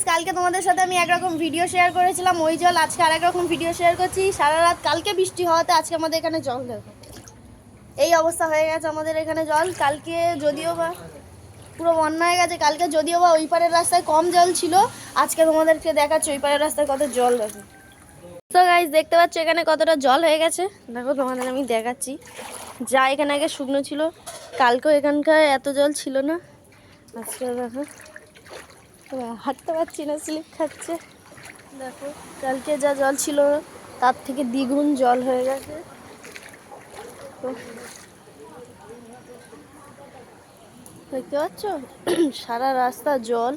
Guys কালকে তোমাদের সাথে আমি একরকম ভিডিও শেয়ার করেছিলাম, ওই জল আজকে আরেক রকম ভিডিও শেয়ার করছি। সারা রাত কালকে বৃষ্টি হওয়াতে আজকে আমাদের এখানে জল দেখো এই অবস্থা হয়ে গেছে আমাদের এখানে জল। কালকে যদিও বা পুরো বন্যা হয়ে গেছে, কালকে যদিও বা ওই পারের রাস্তায় কম জল ছিল, আজকে তোমাদেরকে দেখাচ্ছে ওই পারের রাস্তায় কত জল দেখো তো গাইস দেখতে পাচ্ছ এখানে কতটা জল হয়ে গেছে? দেখো তোমাদের আমি দেখাচ্ছি। যা এখানে আগে শুকনো ছিল, কালকেও এখানকার এত জল ছিল না। আজকে দেখো। হাঁটতে পারছি না, স্লিপ খাচ্ছে। দেখো, কালকে যা জল ছিল, তার থেকে দ্বিগুণ জল হয়ে গেছে। তো, দেখতে পাচ্ছ? সারা রাস্তা জল।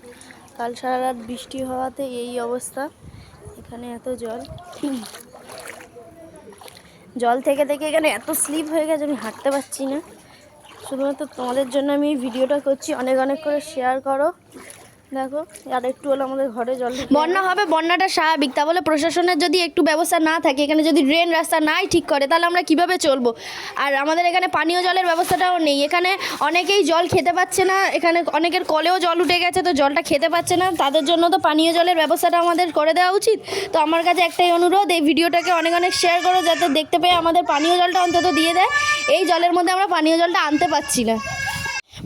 কাল সারা রাত বৃষ্টি হওয়াতে এই অবস্থা। এখানে এত জল। জল থেকে থেকে এখানে এত স্লিপ হয়ে গেছে, আমি হাঁটতে পারছি না। শুধুমাত্র তোমাদের জন্য আমি ভিডিওটা করছি। অনেক অনেক করে শেয়ার করো। দেখো আর একটু হলো আমাদের ঘরে জল বন্যা হবে বন্যাটা স্বাভাবিক। তা বলে প্রশাসনের যদি একটু ব্যবস্থা না থাকে এখানে যদি ড্রেন রাস্তা নাই ঠিক করে তাহলে আমরা কীভাবে চলবো? আর আমাদের এখানে পানীয় জলের ব্যবস্থাটাও নেই। এখানে অনেকেই জল খেতে পাচ্ছে না এখানে অনেকের কলেও জল উঠে গেছে তো জলটা খেতে পাচ্ছে না। তাদের জন্য তো পানীয় জলের ব্যবস্থাটা আমাদের করে দেওয়া উচিত। তো আমার কাছে একটাই অনুরোধ এই ভিডিওটাকে অনেক অনেক শেয়ার করো যাতে দেখতে পেয়ে আমাদের পানীয় জলটা অন্তত দিয়ে দেয়। এই জলের মধ্যে আমরা পানীয় জলটা আনতে পারছি না।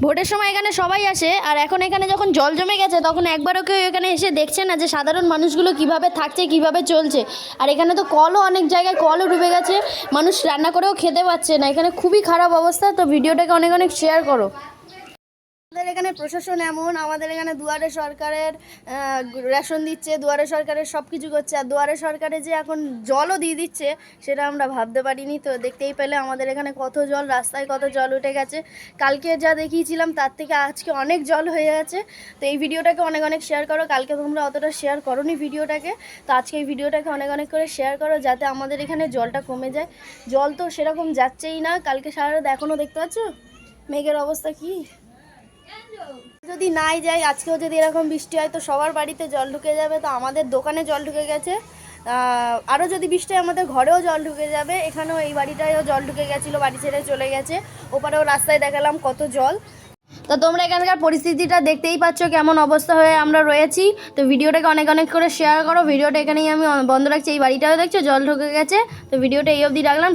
ভোটের সময় এখানে সবাই আসে, আর এখন এখানে যখন জল জমে গেছে, তখন একবারও কেউ এখানে এসে দেখছে না যে সাধারণ মানুষগুলো কীভাবে থাকছে, কীভাবে চলছে। আর এখানে তো কলও অনেক জায়গায় কলও ডুবে গেছে, মানুষ রান্না করেও খেতে পাচ্ছে না। এখানে খুবই খারাপ অবস্থা, তো ভিডিওটাকে অনেক অনেক শেয়ার করো। এখানে প্রশাসন এমন, আমাদের এখানে দুয়ারে সরকারের রেশন দিচ্ছে, দুয়ারে সরকারের সব কিছু করছে। আর দুয়ারে সরকারে যে এখন জলও দিয়ে দিচ্ছে, সেটা আমরা ভাবতে পারিনি। তো দেখতেই পেলে আমাদের এখানে কত জল, রাস্তায় কত জল উঠে গেছে। কালকে যা দেখিয়েছিলাম, তার থেকে আজকে অনেক জল হয়ে গেছে তো এই ভিডিওটাকে অনেক অনেক শেয়ার করো। কালকে তোমরা অতটা শেয়ার করোনি ভিডিওটাকে। তো আজকে এই ভিডিওটাকে অনেক অনেক করে শেয়ার করো, যাতে আমাদের এখানে জলটা কমে যায়। জল তো সেরকম যাচ্ছেই না। কালকে সারা রাত এখনও দেখতে পাচ্ছ? মেঘের অবস্থা কী? যদি নাই যাই আজকেও যদি এরকম বৃষ্টি হয়, তো সবার বাড়িতে জল ঢুকে যাবে, তো আমাদের দোকানে জল ঢুকে গেছে। আরও যদি বৃষ্টি হয়, আমাদের ঘরেও জল ঢুকে যাবে। এখানেও এই বাড়িটায়ও জল ঢুকে গেছিল, বাড়ি ছেড়ে চলে গেছে। ওপারেও রাস্তায় দেখালাম কত জল। তো তোমরা এখানকার পরিস্থিতিটা দেখতেই পাচ্ছ, কেমন অবস্থা হয়ে আমরা রয়েছি। তো ভিডিওটাকে অনেক অনেক করে শেয়ার করো। ভিডিওটা এখানেই আমি বন্ধ রাখছি। এই বাড়িটাও দেখছ, জল ঢুকে গেছে। তো ভিডিওটা এই অবধি রাখলাম।